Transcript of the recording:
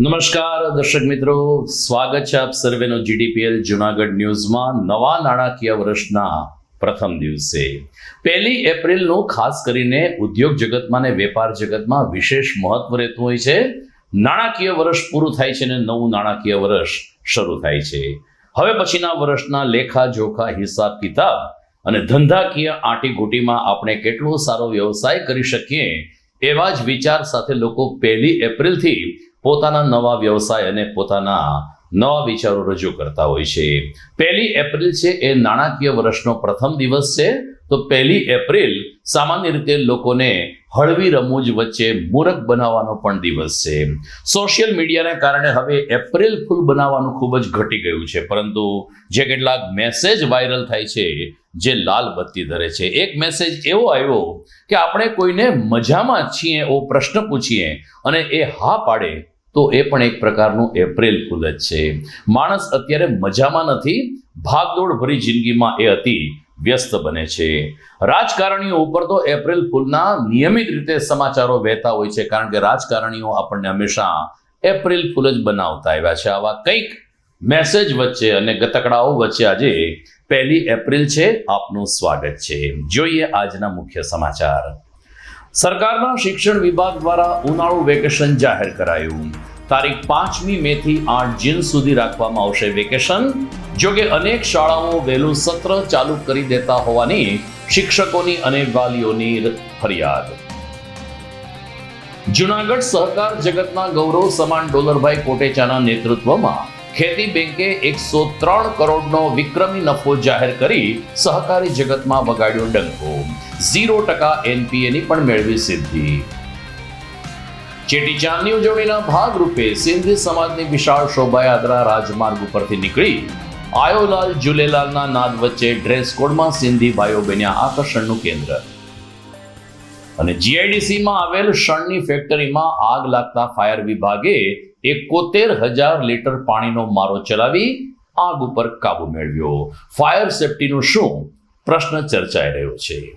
નમસ્કાર, દર્શક મિત્રો. સ્વાગત છે આપ સર્વેનો જીડીપીએલ જુનાગઢ ન્યૂઝમાં નવા નાણાકીય વર્ષના પ્રથમ દિવસે. પહેલી એપ્રિલનું ખાસ કરીને ઉદ્યોગ જગતમાં ને વેપાર જગતમાં વિશેષ મહત્વ રહેતું હોય છે. નાણાકીય વર્ષ પૂરું થાય છે ને નવું નાણાકીય વર્ષ શરૂ થાય છે. હવે પછીના વર્ષના લેખા, જોખા, હિસાબ, કિતાબ અને ધંધાકીય આંટીઘૂંટીમાં આપણે કેટલો સારો વ્યવસાય કરી શકીએ એવા જ વિચાર સાથે લોકો પહેલી એપ્રિલથી પોતાના નવા વ્યવસાય અને પોતાના નવા વિચારો રજૂ કરતા હોય છે. પહેલી એપ્રિલ છે એ નાણાકીય વર્ષનો પ્રથમ દિવસ છે. તો પહેલી એપ્રિલ સામાન્ય રીતે લોકોને હળવી રમૂજ વચ્ચે મૂરખ બનાવવાનો પણ દિવસ છે. સોશિયલ મીડિયાને કારણે હવે એપ્રિલ ફૂલ બનાવવાનું ખૂબ જ ઘટી ગયું છે. પરંતુ જે કેટલાક મેસેજ વાયરલ થાય છે જે લાલ બત્તી ધરે છે. એક મેસેજ એવો આવ્યો કે આપણે કોઈને મજામાં છીએ એવો પ્રશ્ન પૂછીએ અને એ હા પાડે તો એ પણ એક પ્રકારનું એપ્રિલ ફૂલ જ છે. માણસ અત્યારે મજામાં નથી, ભાગદોડ ભરી જિંદગીમાં એ અતિ વ્યસ્ત બને છે. રાજકારણીઓ ઉપર તો એપ્રિલ ફૂલના નિયમિત રીતે સમાચારો વહેતા હોય છે, કારણ કે રાજકારણીઓ આપણને હંમેશા એપ્રિલ ફૂલ જ બનાવતા આવ્યા છે. આવા કંઈક મેસેજ વચ્ચે અને ગતકડાઓ વચ્ચે આજે પહેલી એપ્રિલ છે. આપનું સ્વાગત છે. જોઈએ આજના મુખ્ય સમાચાર. સરકારના શિક્ષણ વિભાગ દ્વારા ઉનાળુ વેકેશન જાહેર કરાયું. તારીખ પાંચમી મે થી આઠ જૂન સુધી રાખવામાં આવશે વેકેશન. જોકે અનેક શાળાઓ વહેલું સત્ર ચાલુ કરી દેતા હોવાની શિક્ષકોની અને વાલીઓની ફરિયાદ. જુનાગઢ સહકાર જગતના ગૌરવ સમાન ડોલરભાઈ કોટેચાના નેતૃત્વમાં ખેતી બેંકે એકસો ત્રણ કરોડનો વિક્રમી નફો જાહેર કરી સહકારી જગતમાં વગાડ્યો ડંકો. ઝીરો ટકા એનપીએની પણ મેળવી સિદ્ધિ. ચેટીચાંદની ઉજવણીના ભાગરૂપે સિંધી સમાજની વિશાળ શોભાયાત્રા રાજમાર્ગ ઉપરથી નીકળી. આયોલાલ જુલેલાલના નાદ વચ્ચે ડ્રેસ કોડમાં સિંધી ભાઈઓ બન્યા આકર્ષણનું કેન્દ્ર. અને જીઆઈડીસીમાં આવેલ શણની ફેક્ટરીમાં આગ લાગતા ફાયર વિભાગે એકોતેર હજાર લીટર પાણીનો મારો ચલાવી આગ ઉપર કાબુ મેળવ્યો. ફાયર સેફટીનું શું? પ્રશ્ન ચર્ચાઈ રહ્યો છે.